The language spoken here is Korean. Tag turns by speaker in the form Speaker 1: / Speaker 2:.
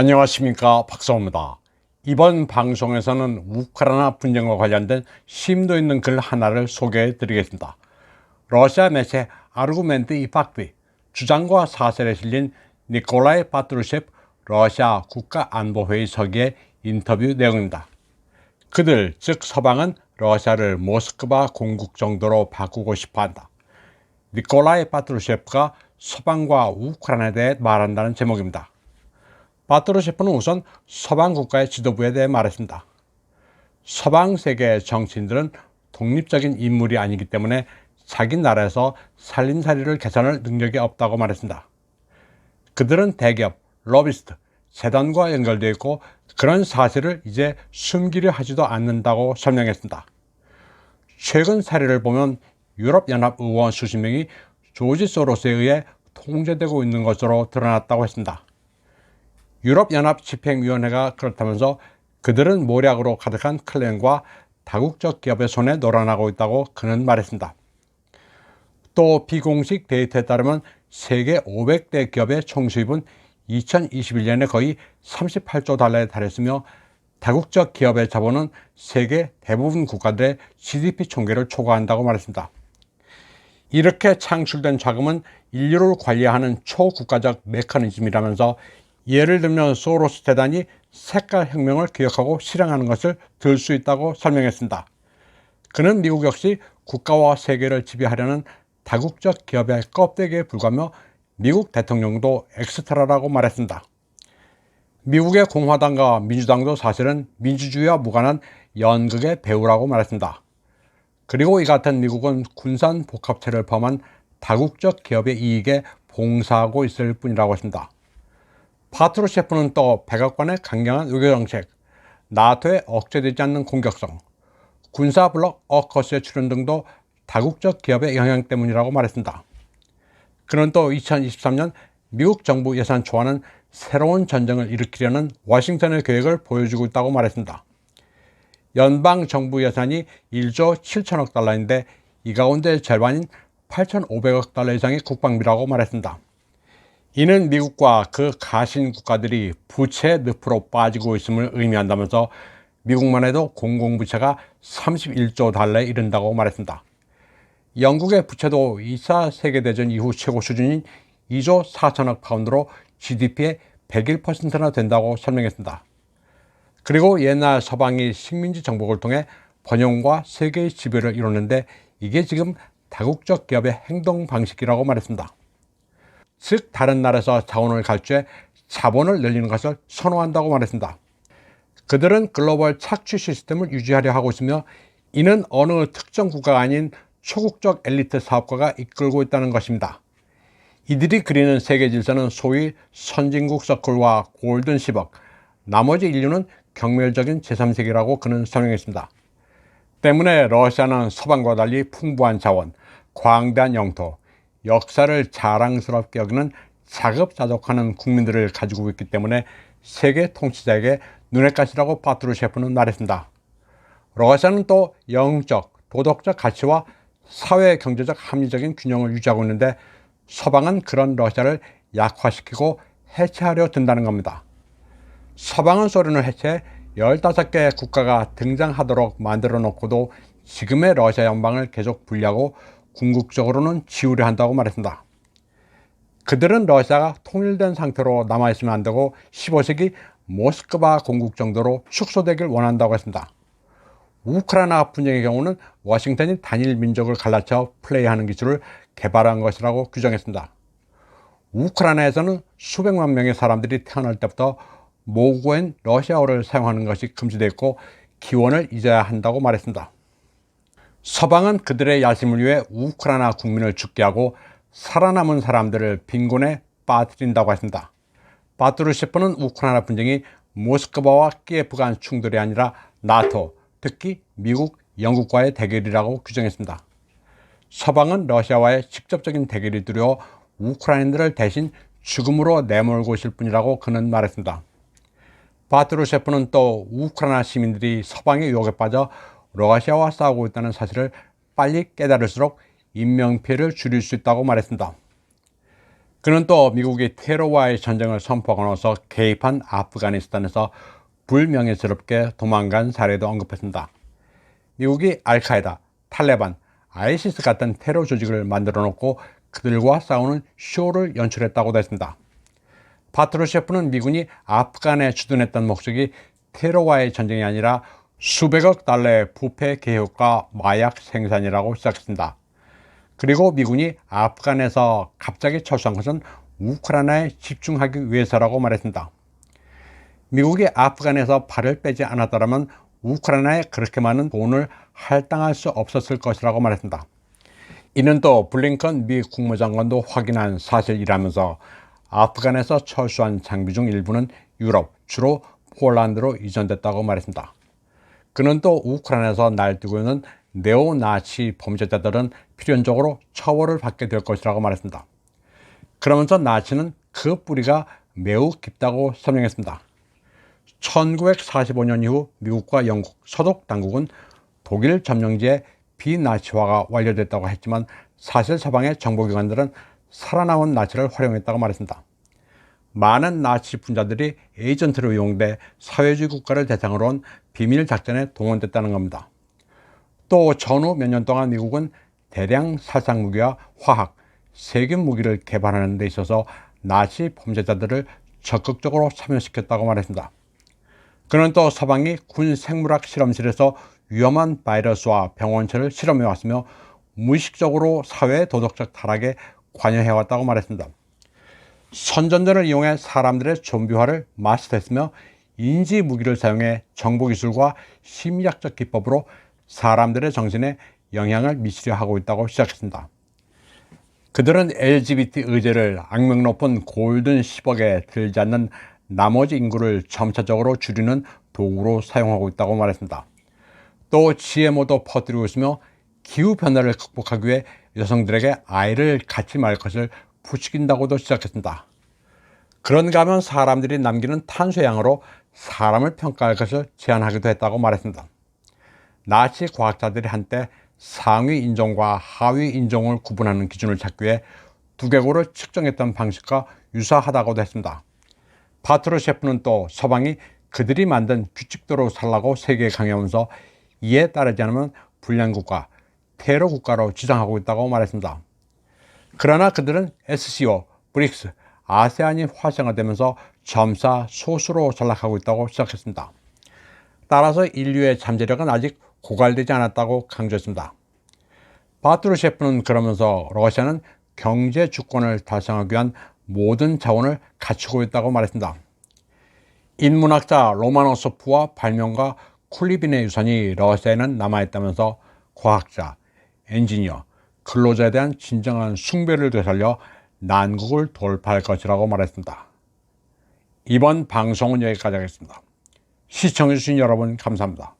Speaker 1: 안녕하십니까 박성호입니다. 이번 방송에서는 우크라이나 분쟁과 관련된 심도 있는 글 하나를 소개해 드리겠습니다. 러시아 매체 아르구멘트 이팍비 주장과 사설에 실린 니콜라이 파트루셰프 러시아 국가안보회의 서기의 인터뷰 내용입니다. 그들 즉 서방은 러시아를 모스크바 공국 정도로 바꾸고 싶어 한다. 니콜라이 파트루셰프가 서방과 우크라이나에 대해 말한다는 제목입니다. 바트로셰프는 우선 서방 국가의 지도부에 대해 말했습니다. 서방 세계의 정치인들은 독립적인 인물이 아니기 때문에 자기 나라에서 살림살이를 개선할 능력이 없다고 말했습니다. 그들은 대기업, 로비스트, 재단과 연결되어 있고 그런 사실을 이제 숨기려 하지도 않는다고 설명했습니다. 최근 사례를 보면 유럽연합 의원 수십 명이 조지 소로스에 의해 통제되고 있는 것으로 드러났다고 했습니다. 유럽연합 집행위원회가 그렇다면서 그들은 모략으로 가득한 클랜과 다국적 기업의 손에 놀아나고 있다고 그는 말했습니다. 또 비공식 데이터에 따르면 세계 500대 기업의 총수입은 2021년에 거의 38조 달러에 달했으며 다국적 기업의 자본은 세계 대부분 국가들의 GDP 총계를 초과한다고 말했습니다. 이렇게 창출된 자금은 인류를 관리하는 초국가적 메커니즘이라면서 예를 들면 소로스 재단이 색깔 혁명을 기억하고 실행하는 것을 들 수 있다고 설명했습니다. 그는 미국 역시 국가와 세계를 지배하려는 다국적 기업의 껍데기에 불과하며 미국 대통령도 엑스트라라고 말했습니다. 미국의 공화당과 민주당도 사실은 민주주의와 무관한 연극의 배우라고 말했습니다. 그리고 이 같은 미국은 군산 복합체를 포함한 다국적 기업의 이익에 봉사하고 있을 뿐이라고 했습니다. 파트로 셰프는 또 백악관의 강경한 외교정책, 나토의 억제되지 않는 공격성, 군사블록 어커스의 출현 등도 다국적 기업의 영향 때문이라고 말했습니다. 그는 또 2023년 미국 정부 예산 초안은 새로운 전쟁을 일으키려는 워싱턴의 계획을 보여주고 있다고 말했습니다. 연방 정부 예산이 1조 7천억 달러인데 이 가운데 절반인 8,500억 달러 이상의 국방비라고 말했습니다. 이는 미국과 그 가신 국가들이 부채 늪으로 빠지고 있음을 의미한다면서 미국만 해도 공공부채가 31조 달러에 이른다고 말했습니다. 영국의 부채도 2차 세계대전 이후 최고 수준인 2조 4천억 파운드로 GDP의 101%나 된다고 설명했습니다. 그리고 옛날 서방이 식민지 정복을 통해 번영과 세계의 지배를 이뤘는데 이게 지금 다국적 기업의 행동 방식이라고 말했습니다. 즉 다른 나라에서 자원을 갈취해 자본을 늘리는 것을 선호한다고 말했습니다. 그들은 글로벌 착취 시스템을 유지하려 하고 있으며 이는 어느 특정 국가가 아닌 초국적 엘리트 사업가가 이끌고 있다는 것입니다. 이들이 그리는 세계 질서는 소위 선진국 서클과 골든 10억, 나머지 인류는 경멸적인 제3세계라고 그는 설명했습니다. 때문에 러시아는 서방과 달리 풍부한 자원, 광대한 영토, 역사를 자랑스럽게 여기는 자급자족하는 국민들을 가지고 있기 때문에 세계 통치자에게 눈엣 가시라고 파트루 셰프는 말했습니다. 러시아는 또 영적, 도덕적 가치와 사회 경제적 합리적인 균형을 유지하고 있는데 서방은 그런 러시아를 약화시키고 해체하려 든다는 겁니다. 서방은 소련을 해체해 15개 국가가 등장하도록 만들어 놓고도 지금의 러시아 연방을 계속 분리하고 궁극적으로는 지우려 한다고 말했습니다. 그들은 러시아가 통일된 상태로 남아있으면 안 되고 15세기 모스크바 공국 정도로 축소되길 원한다고 했습니다. 우크라이나 분쟁의 경우는 워싱턴이 단일 민족을 갈라쳐 플레이하는 기술을 개발한 것이라고 규정했습니다. 우크라이나에서는 수백만 명의 사람들이 태어날 때부터 모국어인 러시아어를 사용하는 것이 금지되어 있고 기원을 잊어야 한다고 말했습니다. 서방은 그들의 야심을 위해 우크라이나 국민을 죽게 하고 살아남은 사람들을 빈곤에 빠뜨린다고 했습니다. 바트루셰프는 우크라이나 분쟁이 모스크바와 키예프 간 충돌이 아니라 나토, 특히 미국, 영국과의 대결이라고 규정했습니다. 서방은 러시아와의 직접적인 대결이 두려워 우크라이나들을 대신 죽음으로 내몰고 있을 뿐이라고 그는 말했습니다. 바트루셰프는 또 우크라이나 시민들이 서방의 유혹에 빠져 러시아와 싸우고 있다는 사실을 빨리 깨달을수록 인명피해를 줄일 수 있다고 말했습니다. 그는 또 미국이 테러와의 전쟁을 선포하고 나서 개입한 아프가니스탄에서 불명예스럽게 도망간 사례도 언급했습니다. 미국이 알카에다, 탈레반, 아이시스 같은 테러 조직을 만들어 놓고 그들과 싸우는 쇼를 연출했다고도 했습니다. 파트로 셰프는 미군이 아프간에 주둔했던 목적이 테러와의 전쟁이 아니라 수백억 달러의 부패 개혁과 마약 생산이라고 시작했습니다. 그리고 미군이 아프간에서 갑자기 철수한 것은 우크라이나에 집중하기 위해서라고 말했습니다. 미국이 아프간에서 발을 빼지 않았더라면 우크라이나에 그렇게 많은 돈을 할당할 수 없었을 것이라고 말했습니다. 이는 또 블링컨 미 국무장관도 확인한 사실이라면서 아프간에서 철수한 장비 중 일부는 유럽, 주로 폴란드로 이전됐다고 말했습니다. 그는 또 우크라이나에서 날뛰고 있는 네오나치 범죄자들은 필연적으로 처벌을 받게 될 것이라고 말했습니다. 그러면서 나치는 그 뿌리가 매우 깊다고 설명했습니다. 1945년 이후 미국과 영국, 서독 당국은 독일 점령지의 비나치화가 완료됐다고 했지만 사실 서방의 정보기관들은 살아남은 나치를 활용했다고 말했습니다. 많은 나치 분자들이 에이전트로 이용돼 사회주의 국가를 대상으로 한 비밀 작전에 동원됐다는 겁니다. 또 전후 몇 년 동안 미국은 대량 살상 무기와 화학, 세균 무기를 개발하는 데 있어서 나치 범죄자들을 적극적으로 참여시켰다고 말했습니다. 그는 또 서방이 군 생물학 실험실에서 위험한 바이러스와 병원체를 실험해 왔으며 무의식적으로 사회 도덕적 타락에 관여해 왔다고 말했습니다. 선전전을 이용해 사람들의 좀비화를 마스터했으며 인지 무기를 사용해 정보 기술과 심리학적 기법으로 사람들의 정신에 영향을 미치려 하고 있다고 시작했습니다. 그들은 LGBT 의제를 악명 높은 골든 10억에 들지 않는 나머지 인구를 점차적으로 줄이는 도구로 사용하고 있다고 말했습니다. 또 GMO도 퍼뜨리고 있으며 기후변화를 극복하기 위해 여성들에게 아이를 갖지 말 것을 부추긴다고도 시작했습니다. 그런가 하면 사람들이 남기는 탄소의 양으로 사람을 평가할 것을 제안하기도 했다고 말했습니다. 나치 과학자들이 한때 상위 인종과 하위 인종을 구분하는 기준을 찾기 위해 두개골을 측정했던 방식과 유사하다고도 했습니다. 파트로 셰프는 또 서방이 그들이 만든 규칙대로 살라고 세계에 강요하면서 이에 따르지 않으면 불량국가, 테러 국가로 지정하고 있다고 말했습니다. 그러나 그들은 SCO, 브릭스, 아세안이 활성화되면서 점차 소수로 전락하고 있다고 시작했습니다. 따라서 인류의 잠재력은 아직 고갈되지 않았다고 강조했습니다. 바트루 셰프는 그러면서 러시아는 경제 주권을 달성하기 위한 모든 자원을 갖추고 있다고 말했습니다. 인문학자 로마노소프와 발명가 쿨리빈의 유산이 러시아에는 남아있다면서 과학자, 엔지니어, 근로자에 대한 진정한 숭배를 되살려 난국을 돌파할 것이라고 말했습니다. 이번 방송은 여기까지 하겠습니다. 시청해주신 여러분 감사합니다.